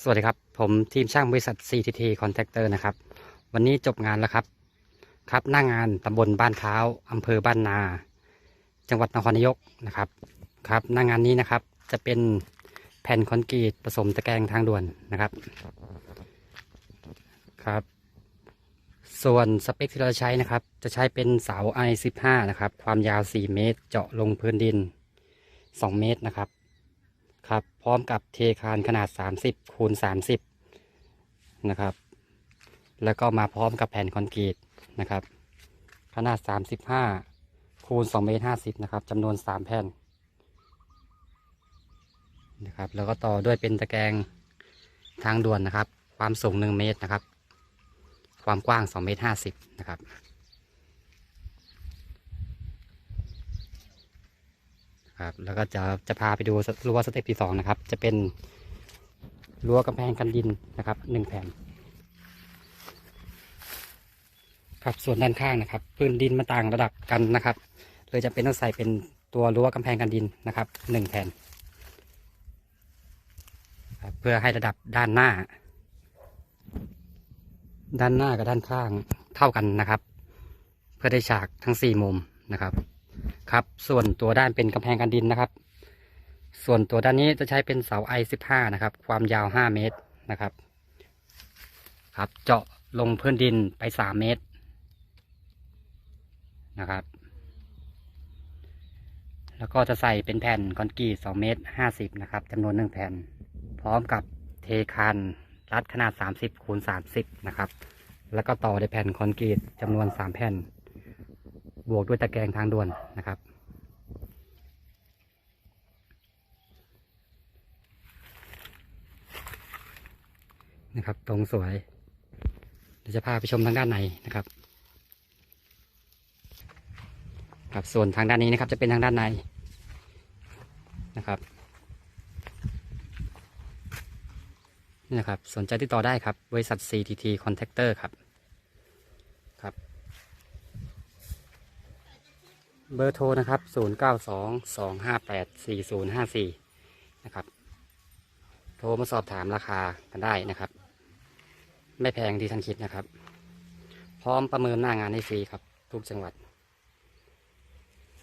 สวัสดีครับ ผมทีมช่างบริษัท CTT Contractor นะครับ วันนี้จบงานแล้วครับ ครับหน้างานตำบลบ้านเท้าอำเภอบ้านนา จังหวัดนครนายกนะครับ ครับหน้างานนี้นะครับ จะเป็นแผ่นคอนกรีตผสมตะแกรงทางด่วนนะครับ ครับ ส่วนสเปคที่เราใช้นะครับ จะใช้เป็นเสา I15 นะครับ ความยาว 4 เมตร เจาะลงพื้นดิน 2 เมตรนะครับ ครับ พร้อมกับเทคานขนาด 30คูณ30 นะครับ แล้วก็มาพร้อมกับแผ่นคอนกรีตนะครับ ขนาด 35คูณ2เมตร50 นะครับจำนวน 3 แผ่นนะครับ แล้วก็ต่อด้วยเป็นตะแกรงทางด่วนนะครับ ความสูง 1 เมตรนะครับ ความกว้าง2เมตร50 นะครับ ครับ แล้วก็จะจะพาไปดูรั้วสเต็ปที่สองนะครับ จะเป็นรั้วกำแพงกันดินนะครับหนึ่งแผ่น ครับส่วนด้านข้างนะครับ พื้นดินมันต่างระดับกันนะครับ เลยจะเป็นต้องใส่เป็นตัวรั้วกำแพงกันดินนะครับหนึ่งแผ่นเพื่อให้ระดับด้านหน้า ด้านหน้ากับด้านข้างเท่ากันนะครับ เพื่อได้ฉากทั้งสี่มุมนะครับ ครับ ส่วนตัวด้านเป็นกำแพงกันดินนะครับ ส่วนตัวด้านนี้จะใช้เป็นเสาไอสิบห้านะครับ ความยาวห้าเมตรนะครับ ครับเจาะลงพื้นดินไปสามเมตรนะครับ แล้วก็จะใส่เป็นแผ่นคอนกรีตสองเมตรห้าสิบนะครับจำนวนหนึ่งแผ่น พร้อมกับเทคานรัดขนาดสามสิบคูณสามสิบนะครับ แล้วก็ต่อด้วยแผ่นคอนกรีตจำนวนสามแผ่น บวกด้วยตะแกรงทางด่วนนะครับ นะครับ ตรงสวยเดี๋ยวจะพาไปชมทางด้านในนะครับ ครับส่วนทางด้านนี้นะครับ จะเป็นทางด้านในนะครับนี่นะครับ สนใจติดต่อได้ครับ บริษัท CTT Contractor ครับครับ เบอร์โทรนะครับ 0 9 2 2 5 8 4 0 5 4 นะครับ โทรมาสอบถามราคากันได้นะครับ ไม่แพงที่ท่านคิดนะครับ พร้อมประเมินหน้างานให้ฟรีครับ ทุกจังหวัด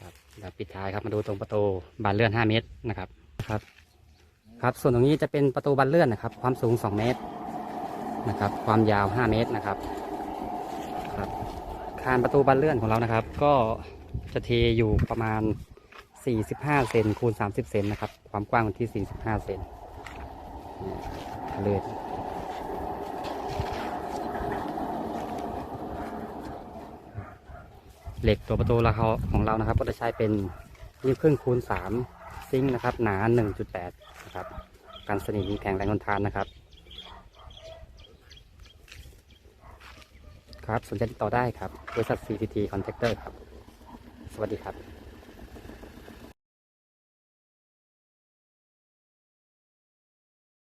ครับแล้วปิดท้ายครับมาดูตรงประตูบานเลื่อน 5 เมตรนะครับครับ ครับส่วนตรงนี้จะเป็นประตูบานเลื่อนนะครับ ความสูง 2 เมตรนะครับ ความยาว 5 เมตรนะครับ ครับคานประตูบานเลื่อนของเรานะครับ ก็ จะเทอยู่ประมาณ 45 เซนคูณ 30 เซนนะครับ ความกว้างที่ 45 เซนเลยเหล็กตัวประตูเราของเรานะครับ ก็จะใช้เป็นนิ้วครึ่งคูณ 3 ซิงค์นะครับ หนา 1.8 นะครับการสนิมแข็งแรงทนทานนะครับ ครับสนใจติดต่อได้ครับ บริษัท CTT Contractor ครับ สวัสดีครับ